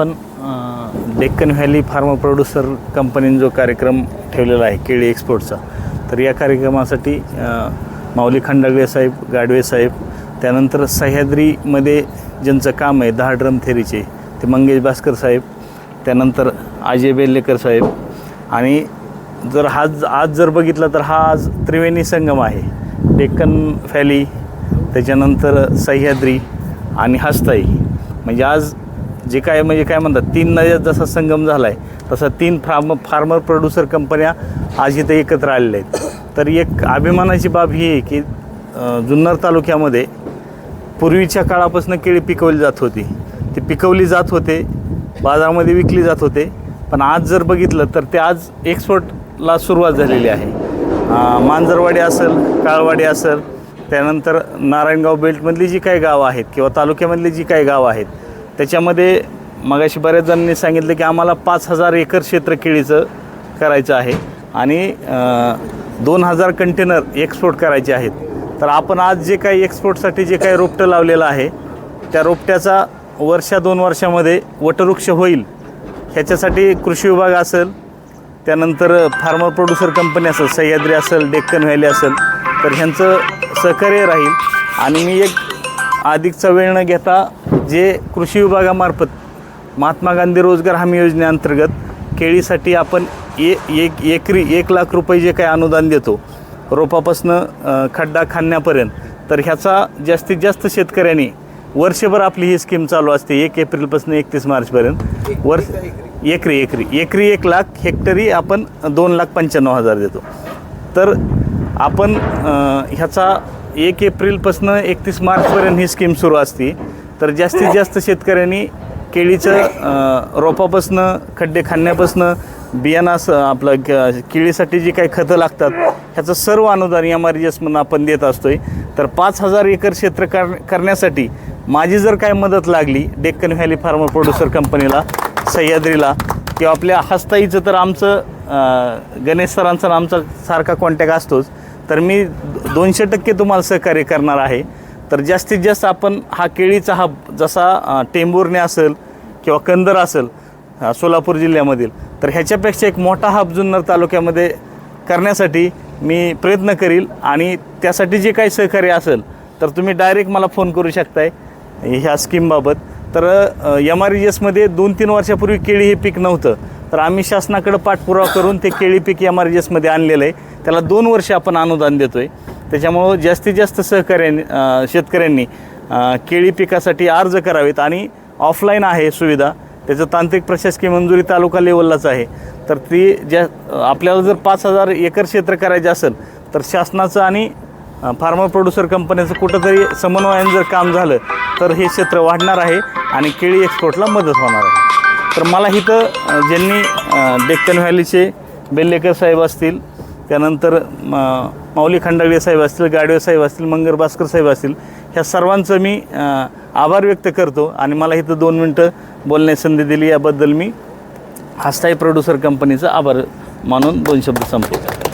आपण Deccan valley pharma producer कंपनीने जो कार्यक्रम ठेवलेला आहे केळी एक्सपोर्टचा तर या कार्यक्रमासाठी माऊली खंडागळे साहेब गाडवे साहेब त्यानंतर सह्याद्रीमध्ये ज्यांचं काम आहे दहा ड्रम थेरीचे ते मंगेश भास्कर साहेब त्यानंतर अजय बेल्लेकर साहेब आणि जर हा आज जर बघितला तर हा आज त्रिवेणी संगम आहे. डेक्कन व्हॅली त्याच्यानंतर सह्याद्री आणि हस्ताई. म्हणजे आज जे काय म्हणजे काय म्हणतात तीन नद्या जसा संगम झाला आहे तसा तीन फार्म फार्मर प्रोड्युसर कंपन्या आज इथं एकत्र आलेल्या आहेत. तर एक अभिमानाची बाब ही आहे की जुन्नर तालुक्यामध्ये पूर्वीच्या काळापासून केळी पिकवली जात होती. ती पिकवली जात होते बाजारामध्ये विकली जात होते पण आज जर बघितलं तर ते आज एक्सपोर्टला सुरुवात झालेली आहे. मांजरवाडी असेल काळवाडी असेल त्यानंतर नारायणगाव बेल्टमधली जी काही गावं आहेत किंवा तालुक्यामधली जी काही गावं आहेत त्याच्यामध्ये मगाशी बऱ्याच जणांनी सांगितलं की आम्हाला पाच हजार एकर क्षेत्र केळीचं करायचं आहे. आणि दोन हजार कंटेनर एक्सपोर्ट करायचे आहेत. तर आपण आज जे काही एक्सपोर्टसाठी जे काही रोपटं लावलेलं आहे त्या रोपट्याचा वर्षा दोन वर्षामध्ये वटवृक्ष होईल. ह्याच्यासाठी कृषी विभाग असेल त्यानंतर फार्मर प्रोड्युसर कंपनी असेल सह्याद्री असेल डेक्कन व्हॅली असेल तर ह्यांचं सहकार्य राहील. आणि मी एक अधिकचा वेळ न घेता जे कृषी विभागामार्फत महात्मा गांधी रोजगार हमी योजनेअंतर्गत केळीसाठी आपण ए एक एकरी एक लाख रुपये जे काही अनुदान देतो रोपापासनं खड्डा खाणण्यापर्यंत तर ह्याचा जास्तीत जास्त शेतकऱ्यांनी वर्षभर आपली ही स्कीम चालू असते एक एप्रिलपासून एकतीस मार्चपर्यंत. वर्ष एकरी एकरी एकरी एक लाख हेक्टरी आपण दोन लाख पंच्याण्णव हजार देतो. तर आपण ह्याचा एक एप्रिलपासून एकतीस मार्चपर्यंत ही स्कीम सुरू असते तर जास्तीत जास्त शेतकऱ्यांनी केळीचं रोपापासनं खड्डे खाण्यापासनं बियाणास आपलं क- केळीसाठी जी काही खतं लागतात ह्याचं सर्व अनुदान एम आर जी एसमधून आपण देत असतोय. तर पाच हजार एकर क्षेत्र कर करण्यासाठी माझी जर काय मदत लागली डेक्कन व्हॅली फार्मर प्रोड्युसर कंपनीला सह्याद्रीला किंवा आपल्या हस्ताईचं तर आमचं गणेश सरांचा आमचा सारखा कॉन्टॅक्ट असतोच. तर मी दोनशे टक्के तुम्हाला सहकार्य करणार आहे. तर जास्तीत जास्त आपण हा केळीचा हा जसा टेंबुर्णे असेल किंवा कंदर असेल सोलापूर जिल्ह्यामधील तर ह्याच्यापेक्षा एक मोठा हब जुन्नर तालुक्यामध्ये करण्यासाठी मी प्रयत्न करील आणि त्यासाठी जे काही सहकार्य असेल तर तुम्ही डायरेक्ट मला फोन करू शकताय ह्या स्कीमबाबत तर एम आर एसमध्ये दोन तीन वर्षापूर्वी केळी हे पीक नव्हतं. तर आम्ही शासनाकडं पाठपुरावा करून ते केळी पीक एम आर एसमध्ये आणलेलं आहे. त्याला दोन वर्ष आपण अनुदान देतो आहे त्याच्यामुळं जास्तीत जास्त सहकार्याने शेतकऱ्यांनी केळी पिकासाठी अर्ज करावेत आणि ऑफलाईन आहे सुविधा. त्याचं तांत्रिक प्रशासकीय मंजुरी तालुका लेवललाच आहे. तर ती ज्या आपल्याला जर पाच हजार एकर क्षेत्र करायचे असेल तर शासनाचं आणि फार्मर प्रोड्युसर कंपन्यांचं कुठंतरी समन्वयाने जर काम झालं तर हे क्षेत्र वाढणार आहे आणि केळी एक्सपोर्टला मदत होणार आहे. तर मला इथं ज्यांनी डेक्कन व्हॅलीचे बेल्लेकर साहेब असतील त्यानंतर माऊली खंडागळे साहेब असतील गाडवे साहेब असतील मंगर भास्कर साहेब असतील ह्या सर्वांचं मी आभार व्यक्त करतो आणि मला इथं दोन मिनटं बोलण्याची संधी दिली याबद्दल मी हस्ताई प्रोड्युसर कंपनीचा आभार मानून दोन शब्द संपवतो.